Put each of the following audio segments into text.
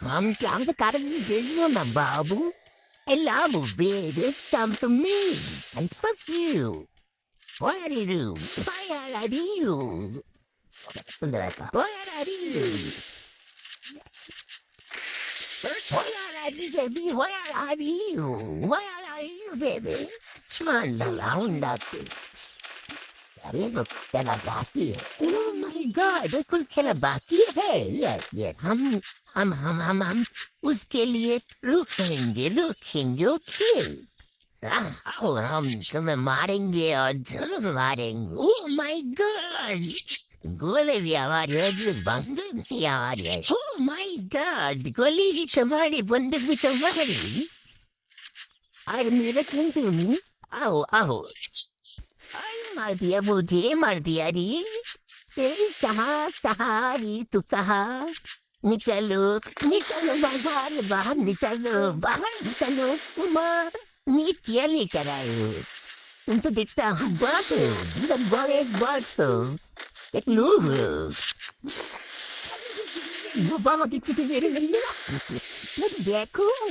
Sometimes I gotta be vigilant, my babu. And love will be this some for me and fuck you. What do you do? Fire I you. Fire at you. First, why are I baby? Why are I you? Why are you, baby? Smile around at. That Look, Kalabaki. Oh my God, this was Kalabaki. Hey, yes, yes. हम हम हम हम हम उसके लिए रुकेंगे रुकेंगे okay और हम तुम्हें मारेंगे और ज़रूर मारेंगे ओह माय गॉड गोले भी हमारी है बंदूक भी हमारी है ओह माय गॉड गोली भी तुम्हारी बंदूक भी तुम्हारी अरे मेरे तुम आओ आओ अरे मार दिया, मुझे मार दिया री। कहा री तू, कहा? बाहर बाहर बाहर उमर लेकर आए। हो तुम तो हूँ बस हो मतलब एक बस हो। एक हो। बाबा की मेरे देखो।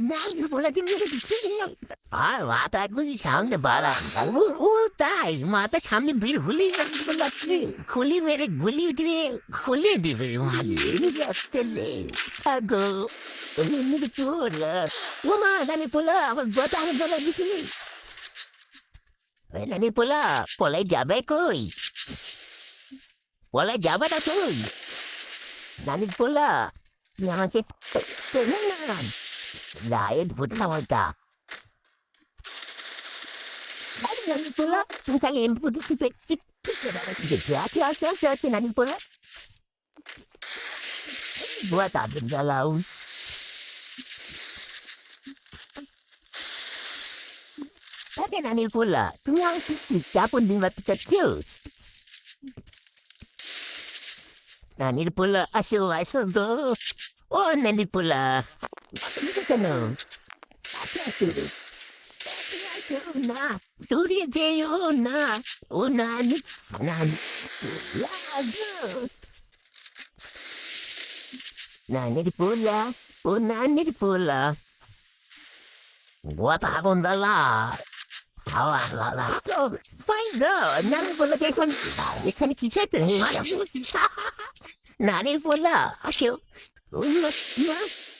নামের পোলা দিয়ে মেরে দিচ্ছে আর মাথা একবার সামনে বাড়া ও ও তাই মাথা সামনে বের হলে খুলি মেরে গুলি দিবে খুলে দিবে আসতে থাকো ও মা নানি পোলা আমার বটা আমার বলা দিছি ওই নানি পোলা পলাই যাবে কই পলাই যাবে না তুই নানি পোলা আমাকে না Nein, Wunderwolter. Nein, Nanipula, misalnya yang putih si Fetchik, kejati asal saya si Nanipula. Buat abin galau. Tapi Nanipula, tuang sisi, siapun di mati kecil. Nanipula, asyik masuk tuh. Oh, Nanipula. Nanipula. ঠিক না না দূরে যেও না ও না না নানির পোলা ও নানির পোলা কথা বন্দালা খাওয়া লালা তো ফাইদ নানির পোলা এখন এখানে কিছু একটা নানির পোলা আসেও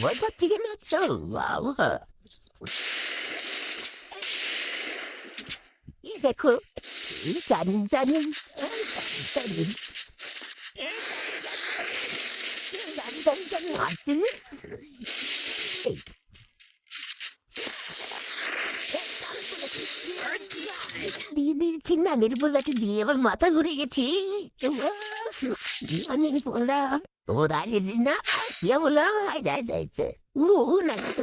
What a team it's so wow. 이제 그 짜는 짜는 짜는 짜는 짜는 어찌는 니네 킹나미를 몰라도 니에만 맡아 그러겠지. 니만 몰라. उदारीना एवढं काय जायचं ऊ नका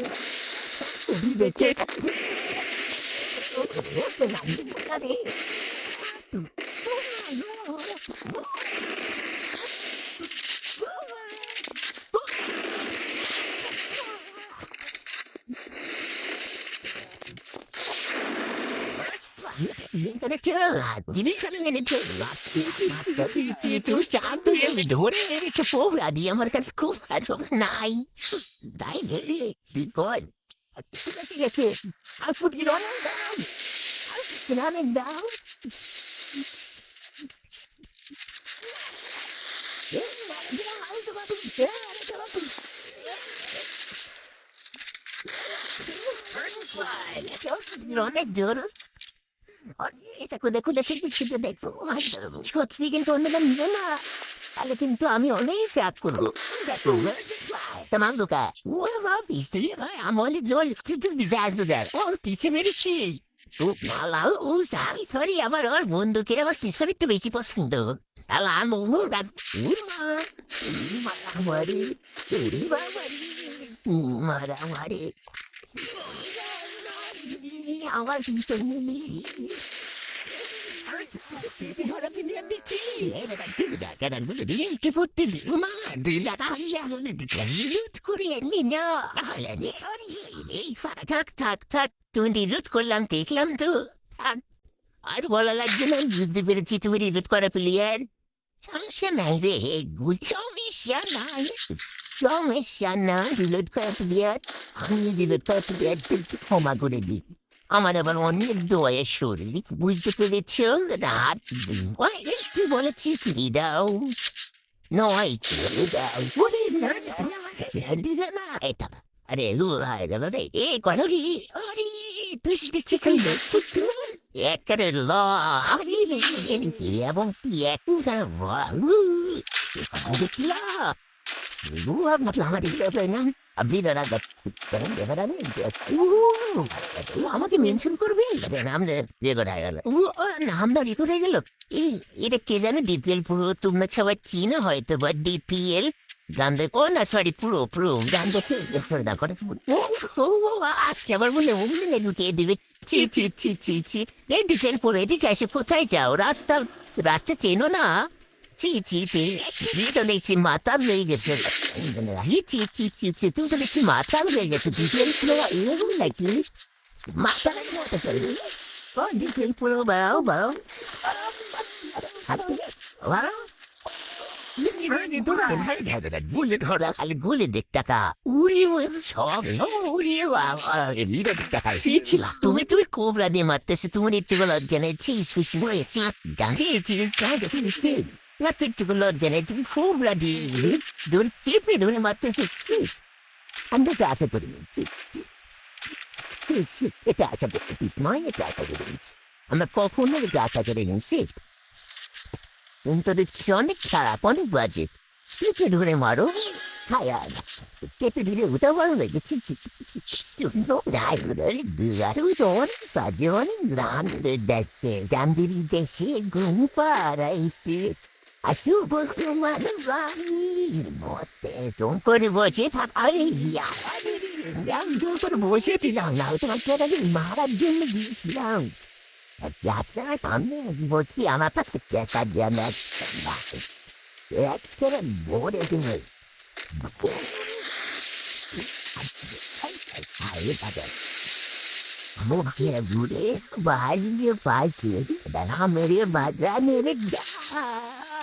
আমার কাছে খুব নাই তাই কি কর ঠিক আছে আর ফুটি অনেক দাম অনেক দাম অনেক জোর এটা খুলে খুলে শিল্পী শিল্পী দেখব। সত্যি কিন্তু অন্যরা নিবে না। তাহলে কিন্তু আমি অনেক রাগ করব। tamam Luca. Ueva, viste? I'm only doing to disaster there. Oh, পিছে মেরেছি। ও মালা ও সারি সরি আমার ওর বন্ধুকে আমার পিছনে একটু বেশি পছন্দ। আলা মোমো দাদ উমা মারামারি মারামারি। আমার রিলুট তো আর- বলা লাগবে না বুঝতে পেরেছি তুমি রিলুট করা প্লেয়ার সমস্যা নাই রে সমস্যা নাই সমস্যা না রিলোড করা প্লেয়ার আমি রিলোড করা প্লেয়ার ক্ষমা করে দিই আমার আবার অনেক দয়া শরীর বুঝতে পেরেছ রাত কি বলেছি ছেড়ে দাও নয় ছেড়ে দাও বলে না ছেড়ে না এটা আরে লু হায় রে এ কল রে আরে তুই দেখছি খাইলে একের ল এবং এক দেখলা আমাকে মেনশন করবে নাম রেকর্ড হয়ে গেল নামটা রেকর্ড হয়ে গেল এই এটা কে? জানো ডিপিএল পুরো তোমরা সবাই চিনো হয়তো বা ডিপিএল গান দেখ ও না সরি পুরো পুরো গান দেখে না করে আজকে আবার বলে অমনি ঢুকিয়ে দিবে চি চি চি চি চি এই ডিটেল পুরো এদিকে এসে কোথায় রাস্তা রাস্তা চেনো না চি চি চি তুই তো দেখছি মাথা রয়ে গেছে চি চি চি চি চি তুই তো দেখছি মাথা রয়ে গেছে ডিটেল পুরো এরকম নাকি মাথা ও ডিটেল পুরো বাড়াও বাড়াও বাড়াও গুলি ধরা খালি গুলি দেখটা উড়ি সব উড়ি দেখা তুমি তুমি কোবরা দিয়ে মারতেছে তুমি একটু লজ্জা নেই চিস ফুসি হয়েছে জানছি একটু লজ্জা নেই তুমি কোবরা দিয়ে ধরে চেপে ধরে মারতেছে আমরা তো আশা করি এটা আশা করি নয় এটা আশা করি আমরা কখনো এটা আশা করি তুমি তো দেখছি অনেক খারাপ অনেক বাজে কেটে ধরে মারো খায়া কেটে ধরে উঠা ভালো লেগেছে তুমি তো অনেক বাজে অনেক দাম দেখছে জামদিরি দেশে ঘুম পাড়াইছে আসু বলতো মানুষ মতে তোম করে বসে থাকারে আমি তোর করে বসেছিলাম না তোমার কেটাকে মারার জন্য গিয়েছিলাম যাত্রার সামনে বলছি আমার কাছে টাকা দেন এক করে ভরে তুমি মুখে ঘুরে বাড়িয়ে পাশে দেখা মেরে বাজা মেরে গান শুনতে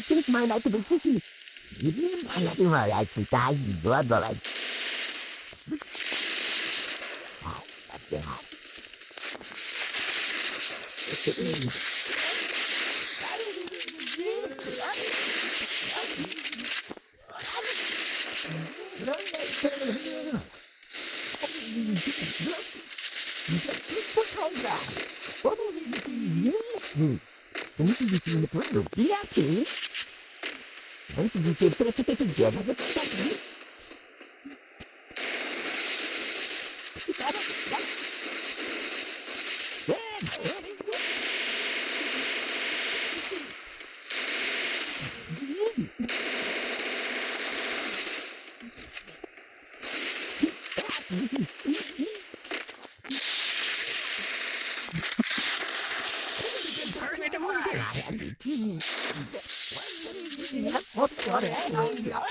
Since my night of existence, even my nothing will actually die in blood, but like. What do we do? Yes. Let me see you in the program. Yeah, Antes de ter feito esse dia, vai ver que senhora.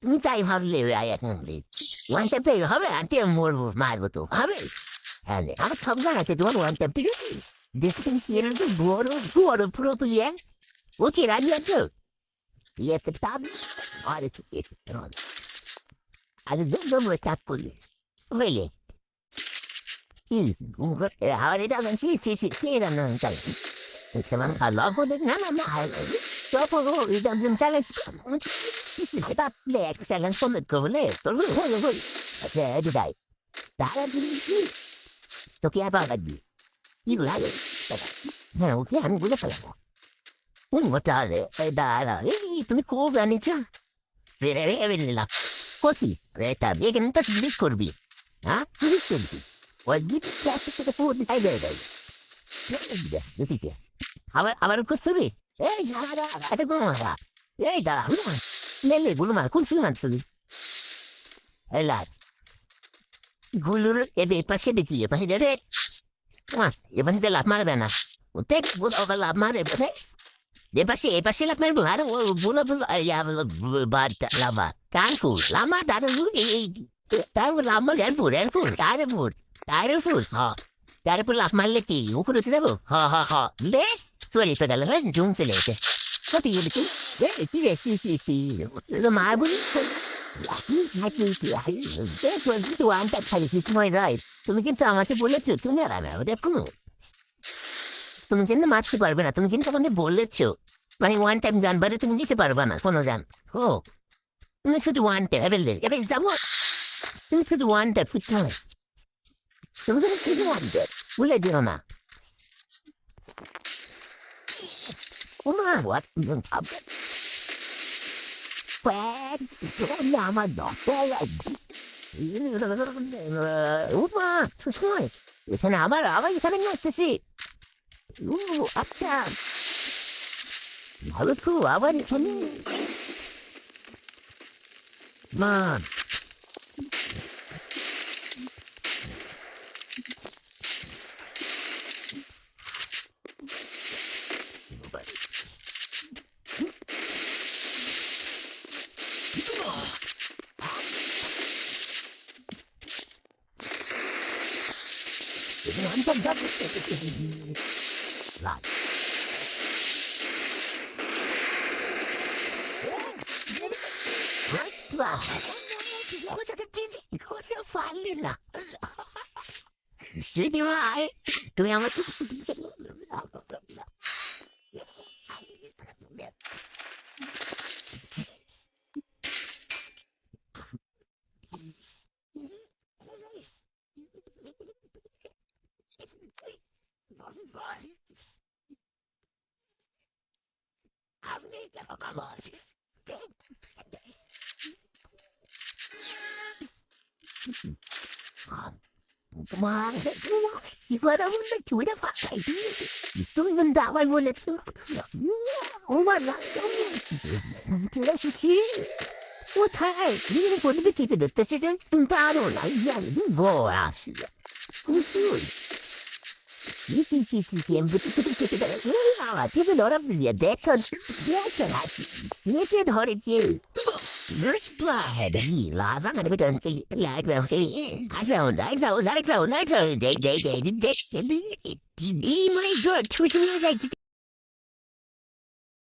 Μην τα είχα βλέπει αγιακούντι. Wanted pay, habe ante morbo marboto. Habe. Ane, habe kamgana ke duan wanted pay. Distance here to boro, boro proprio. O que irá adiante? E é que tá, olha isso aqui. Pronto. అది దుర్గమ్మ తప్పులు వెళ్ళి هذا من شيء شيء كثير من المثلث كمان الله نعم مع شوفوا إذا المثلث الكتاب لا يكسلن صمت كوليت هو هو هذا داي تعال في توكي أبغى أدي يقول هذا أنا وكي هم يقول فلا ونمت هذا ده هذا إيه تمكوب أنا شو في رأيي بالله খুব জানিছ ফিরে রে এবেলা কতি রেটা began তো বিশ করবি হ্যাঁ বিশ করবি ওই গিট প্লাস্টিক থেকে পুরো দিটাই বেড়ে যায় বুঝিতে আবার আবার করতে এই যারা এত গোমরা এই দাঁড়া হুলমান লেলে গুলমান কোন সিলমান তুলি এই লাল গুলুর এবে পাশে দেখি এ পাশে রে মা এ পাশে লাভ মারবে না দেখ গুলো লাভ মারে এ পাশে এ পাশে লাভ মারবো আর ও বুলো বুলো ইয়া বুলো বাদ lava Dare full, ha. Dare på lapp man lite i och kunde titta på. Ha, ha, ha. Läs! Så är det för alla världen som inte läser. Vad är det? Det är det, det är det, det är De här borde det är så att du har inte kallat mig right. তুমি কিন্তু আমাকে বলেছ তুমি আর আমি কোনো তুমি কিন্তু মারতে পারবে না তুমি কিন্তু আমাকে বলেছ মানে ওয়ান টাইম জানবারে তুমি নিতে পারবে না কোনো জান ও Into the one that ever lived. Ever somewhat. Into the one that we can. So we're going to the one that we'll let you know. Uma, oh what? Fred, Lama, Doctor, Uma, it's nice. It's an hour, hour, it's something nice to see. Ooh, up there. How cool, I want to Mom. I'm done that mistake. Right. শ্রীনিভাই তুমি আমাকে I'm gonna get on my lunch. Мама, Ивана Мушаки, у меня папа, и ты не давай вылету. Умана, ты на сети? Вот хай, не могу не бить тебя, ты сейчас тунтару, а я не боюсь. First blood. Love, I'm gonna be done for you. Like, well, I found, I found, I found, I found. Day, day, day, day, day. My God, two, three, like.